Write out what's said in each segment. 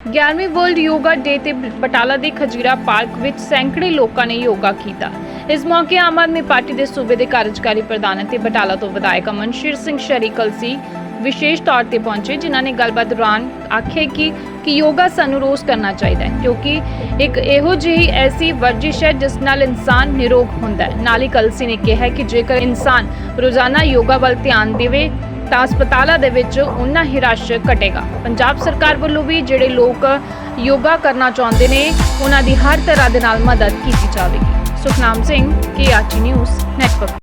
11ਵੀਂ world yoga ਡੇ ਤੇ ਬਟਾਲਾ ਦੇ ਖਜੀਰਾ park ਵਿੱਚ ਸੈਂਕੜੇ ਲੋਕਾਂ ਨੇ ਯੋਗਾ ਕੀਤਾ। ਇਸ ਮੌਕੇ ਆਮ ਆਦਮੀ ਪਾਰਟੀ ਦੇ ਸੂਬੇ ਦੇ ਕਾਰਜਕਾਰੀ ਪ੍ਰਧਾਨ ਅਤੇ ਬਟਾਲਾ ਤੋਂ ਵਿਧਾਇਕ ਅਮਨਸ਼ੀਰ ਸਿੰਘ ਸ਼ਰੀਕਲ ਸੀ ਵਿਸ਼ੇਸ਼ ਤੌਰ ਤੇ ਪਹੁੰਚੇ, ਜਿਨ੍ਹਾਂ ਨੇ ਗੱਲਬਾਤ ਦੌਰਾਨ ਆਖਿਆ ਕਿ ਕਿ ਯੋਗਾ ਸਾਨੂੰ ਰੋਜ਼ ਕਰਨਾ ਚਾਹੀਦਾ ਹੈ, ਕਿਉਂਕਿ ਇੱਕ ਇਹੋ ਜਿਹੀ ਐਸੀ ਵਰਜਿਸ਼ ਹੈ ਜਿਸ ਨਾਲ ਇਨਸਾਨ ਨਿਰੋਗ ਹੁੰਦਾ ਹੈ। ਨਾਲ ਹੀ ਕਲਸੀ ਨੇ ਕਿਹਾ ਕਿ ਜੇਕਰ ਇਨਸਾਨ ਰੋਜ਼ਾਨਾ ਯੋਗਾ ਵੱਲ ਧਿਆਨ ਦੇਵੇ ਤਾਂ ਹਸਪਤਾਲਾਂ ਦੇ ਵਿੱਚ ਉਨਾ ਹੀ ਰਸ਼ ਘਟੇਗਾ। ਪੰਜਾਬ ਸਰਕਾਰ ਵੱਲੋਂ ਵੀ ਜਿਹੜੇ ਲੋਕ ਯੋਗਾ ਕਰਨਾ ਚਾਹੁੰਦੇ ਨੇ, ਉਹਨਾਂ ਦੀ ਹਰ ਤਰ੍ਹਾਂ ਦੇ ਨਾਲ ਮਦਦ ਕੀਤੀ ਜਾਵੇਗੀ। Sukhnam Singh KRT news network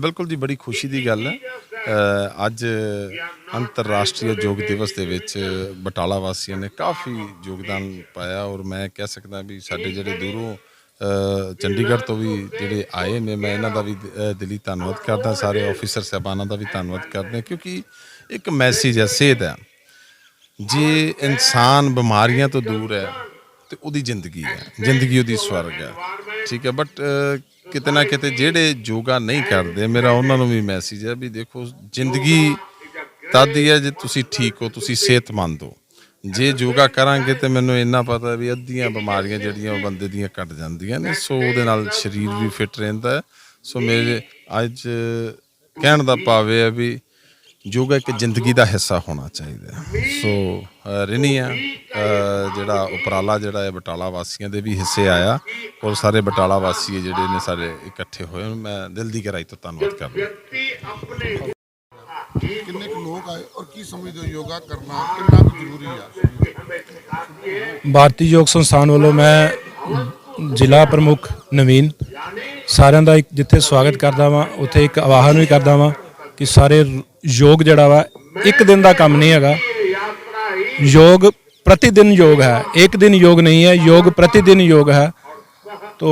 ਬਿਲਕੁਲ ਜੀ, ਬੜੀ ਖੁਸ਼ੀ ਦੀ ਗੱਲ ਹੈ। ਅੱਜ ਅੰਤਰਰਾਸ਼ਟਰੀ ਯੋਗ ਦਿਵਸ ਦੇ ਵਿੱਚ ਬਟਾਲਾ ਵਾਸੀਆਂ ਨੇ ਕਾਫੀ ਯੋਗਦਾਨ ਪਾਇਆ ਔਰ ਮੈਂ ਕਹਿ ਸਕਦਾ ਵੀ ਸਾਡੇ ਜਿਹੜੇ ਦੂਰੋਂ ਚੰਡੀਗੜ੍ਹ ਤੋਂ ਵੀ ਜਿਹੜੇ ਆਏ ਨੇ ਮੈਂ ਇਹਨਾਂ ਦਾ ਵੀ ਅ, ਦਿਲੀ ਧੰਨਵਾਦ ਕਰਦਾ ਸਾਰੇ ਆਫੀਸਰ ਸਾਹਿਬਾਨਾਂ ਦਾ ਵੀ ਧੰਨਵਾਦ ਕਰਦਾ ਕਿਉਂਕਿ ਇੱਕ ਮੈਸੇਜ ਹੈ ਸਿਹਤ ਹੈ। ਜੇ ਇਨਸਾਨ ਬਿਮਾਰੀਆਂ ਤੋਂ ਦੂਰ ਹੈ ਤੇ ਉਹਦੀ ਜ਼ਿੰਦਗੀ ਹੈ ਜ਼ਿੰਦਗੀ ਉਹਦੀ ਸਵਰਗ ਹੈ। ਠੀਕ ਹੈ ਬਟ ਕਿਤੇ ਨਾ ਕਿਤੇ ਜਿਹੜੇ ਯੋਗਾ ਨਹੀਂ ਕਰਦੇ ਮੇਰਾ ਉਹਨਾਂ ਨੂੰ ਵੀ ਮੈਸੇਜ ਹੈ ਵੀ ਦੇਖੋ ਜ਼ਿੰਦਗੀ ਤਦ ਹੀ ਹੈ ਜੇ ਤੁਸੀਂ ਠੀਕ ਹੋ ਤੁਸੀਂ ਸਿਹਤਮੰਦ ਹੋ। ਜੇ ਯੋਗਾ ਕਰਾਂਗੇ ਤੇ ਮੈਨੂੰ ਇੰਨਾ ਪਤਾ ਵੀ ਅੱਧੀਆਂ ਬਿਮਾਰੀਆਂ ਜਿਹੜੀਆਂ ਉਹ ਬੰਦੇ ਦੀਆਂ ਘਟ ਜਾਂਦੀਆਂ ਨੇ ਸੋ ਉਹਦੇ ਨਾਲ ਸਰੀਰ ਵੀ ਫਿਟ ਰਹਿੰਦਾ ਹੈ ਸੋ ਮੇਰੇ ਅੱਜ ਕਹਿਣ ਦਾ ਭਾਵ ਇਹ ਹੈ ਵੀ ਯੋਗਾ ਇੱਕ ਜ਼ਿੰਦਗੀ ਦਾ ਹਿੱਸਾ ਹੋਣਾ ਚਾਹੀਦਾ ਹੈ। ਸੋ ਅ, ਜਿਹੜਾ ਉਪਰਾਲਾ ਜਿਹੜਾ ਹੈ ਬਟਾਲਾ ਵਾਸੀਆਂ ਦੇ ਵੀ ਹਿੱਸੇ ਆਇਆ ਔਰ ਸਾਰੇ ਬਟਾਲਾ ਵਾਸੀ ਜਿਹੜੇ ਨੇ ਸਾਰੇ ਇਕੱਠੇ ਹੋਏ ਮੈਂ ਦਿਲ ਦੀ ਗਹਿਰਾਈ ਤੋਂ ਧੰਨਵਾਦ ਕਰਦਾ ਕਿੰਨੇ ਕੁ ਲੋਕ ਆਏ ਔਰ ਕੀ ਸਮਝਦੇ ਹੋ ਯੋਗਾ ਕਰਨਾ ਕਿੰਨਾ ਕੁ ਜ਼ਰੂਰੀ ਆ ਭਾਰਤੀ ਯੋਗ ਸੰਸਥਾਨ ਵੱਲੋਂ ਮੈਂ ਜ਼ਿਲ੍ਹਾ ਪ੍ਰਮੁੱਖ ਨਵੀਨ ਸਾਰਿਆਂ ਦਾ ਇੱਕ ਜਿੱਥੇ ਸਵਾਗਤ ਕਰਦਾ ਵਾਂ ਉੱਥੇ ਇੱਕ ਆਵਾਹਨ ਵੀ ਕਰਦਾ ਵਾਂ ਕਿ ਸਾਰੇ ਯੋਗ ਜਿਹੜਾ ਵਾ ਇੱਕ ਦਿਨ ਦਾ ਕੰਮ ਨਹੀਂ ਹੈਗਾ योग प्रतिदिन योग है एक दिन योग नहीं है योग प्रतिदिन योग है तो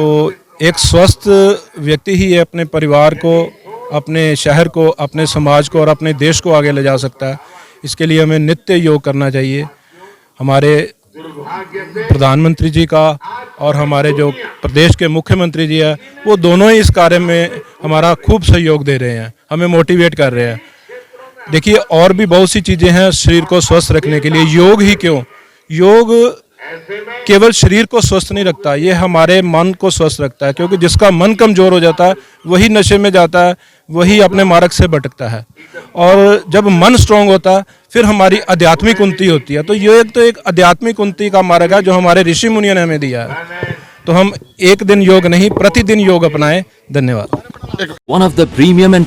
एक स्वस्थ व्यक्ति ही अपने परिवार को अपने शहर को, अपने समाज को और अपने देश को आगे ले जा सकता है। इसके लिए हमें नित्य योग करना चाहिए। हमारे प्रधानमंत्री जी का और हमारे जो प्रदेश के मुख्यमंत्री जी है, वो दोनों ही इस कार्य में हमारा खूब सहयोग दे रहे हैं, हमें मोटिवेट कर रहे हैं। देखिए, और भी बहुत सी चीज़ें हैं शरीर को स्वस्थ रखने के लिए। योग ही क्यों? योग केवल शरीर को स्वस्थ नहीं रखता, ये हमारे मन को स्वस्थ रखता है, क्योंकि जिसका मन कमज़ोर हो जाता है, वही नशे में जाता है, वही अपने मार्ग से भटकता है। और जब मन स्ट्रांग होता है फिर हमारी आध्यात्मिक उन्नति होती है। तो ये एक तो एक आध्यात्मिक उन्नति का मार्ग है, जो हमारे ऋषि मुनियों ने हमें दिया है। तो हम एक दिन योग नहीं, प्रतिदिन योग अपनाएँ। धन्यवाद। One of the premium and